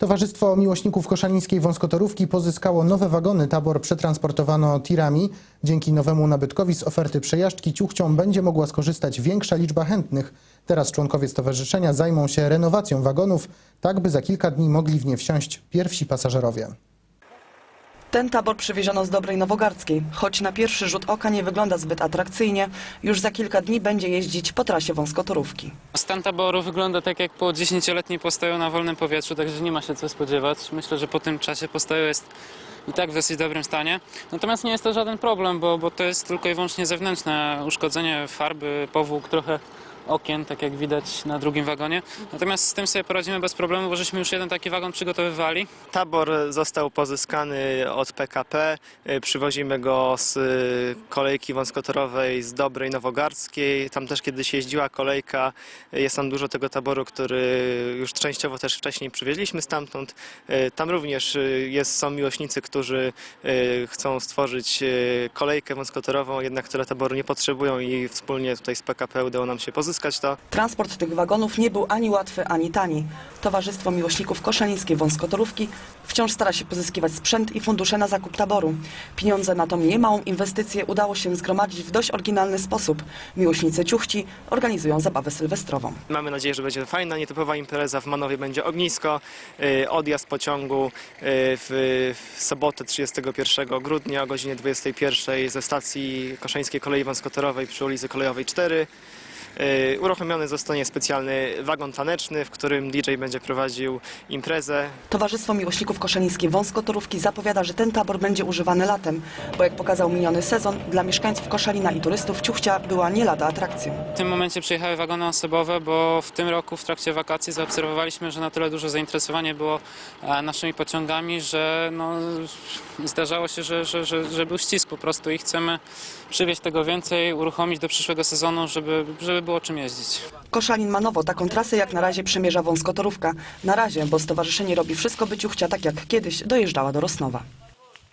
Towarzystwo Miłośników Koszalińskiej Wąskotorówki pozyskało nowe wagony. Tabor przetransportowano tirami. Dzięki nowemu nabytkowi z oferty przejażdżki ciuchcią będzie mogła skorzystać większa liczba chętnych. Teraz członkowie stowarzyszenia zajmą się renowacją wagonów, tak by za kilka dni mogli w nie wsiąść pierwsi pasażerowie. Ten tabor przywieziono z Dobrej Nowogardzkiej. Choć na pierwszy rzut oka nie wygląda zbyt atrakcyjnie, już za kilka dni będzie jeździć po trasie wąskotorówki. Stan taboru wygląda tak jak po 10-letniej postoju na wolnym powietrzu, także nie ma się co spodziewać. Myślę, że po tym czasie postoju jest i tak w dosyć dobrym stanie. Natomiast nie jest to żaden problem, bo, bo to jest tylko i wyłącznie zewnętrzne uszkodzenie farby, powłók, trochę okien, tak jak widać na drugim wagonie. Natomiast z tym sobie poradzimy bez problemu, bo żeśmy już jeden taki wagon przygotowywali. Tabor został pozyskany od PKP. Przywozimy go z y, kolejki wąskotorowej z Dobrej Nowogardzkiej. Tam też kiedyś jeździła kolejka. Jest tam dużo tego taboru, który już częściowo też wcześniej przywieźliśmy stamtąd. Y, Tam również y, jest, są miłośnicy, którzy chcą stworzyć kolejkę wąskotorową, jednak które taboru nie potrzebują i wspólnie tutaj z PKP udało nam się pozyskać Transport tych wagonów nie był ani łatwy, ani tani. Towarzystwo Miłośników Koszalińskiej Wąskotorówki wciąż stara się pozyskiwać sprzęt i fundusze na zakup taboru. Pieniądze na tą niemałą inwestycję udało się zgromadzić w dość oryginalny sposób. Miłośnicy ciuchci organizują zabawę sylwestrową. Mamy nadzieję, że będzie fajna, nietypowa impreza. W Manowie będzie ognisko, y, odjazd pociągu y, w, w sobotę 31 grudnia o godzinie 21 ze stacji Koszańskiej Kolei Wąskotorowej przy ulicy Kolejowej 4. Y, Uruchomiony zostanie specjalny wagon taneczny, w którym DJ będzie prowadził imprezę. Towarzystwo Miłośników Koszalińskiej Wąskotorówki zapowiada, że ten tabor będzie używany latem, bo jak pokazał miniony sezon, dla mieszkańców Koszalina i turystów ciuchcia była nie lada atrakcją. W tym momencie przyjechały wagony osobowe, bo w tym roku w trakcie wakacji zaobserwowaliśmy, że na tyle duże zainteresowanie było e, naszymi pociągami, że no, zdarzało się, że, że, że, że był ścisk po prostu i chcemy przywieźć tego więcej, uruchomić do przyszłego sezonu, żeby, żeby było czym jeździć. Koszalin ma nowo taką trasę jak na razie przemierza wąskotorówka. Na razie, bo stowarzyszenie robi wszystko, by ciuchcia tak jak kiedyś dojeżdżała do Rosnowa.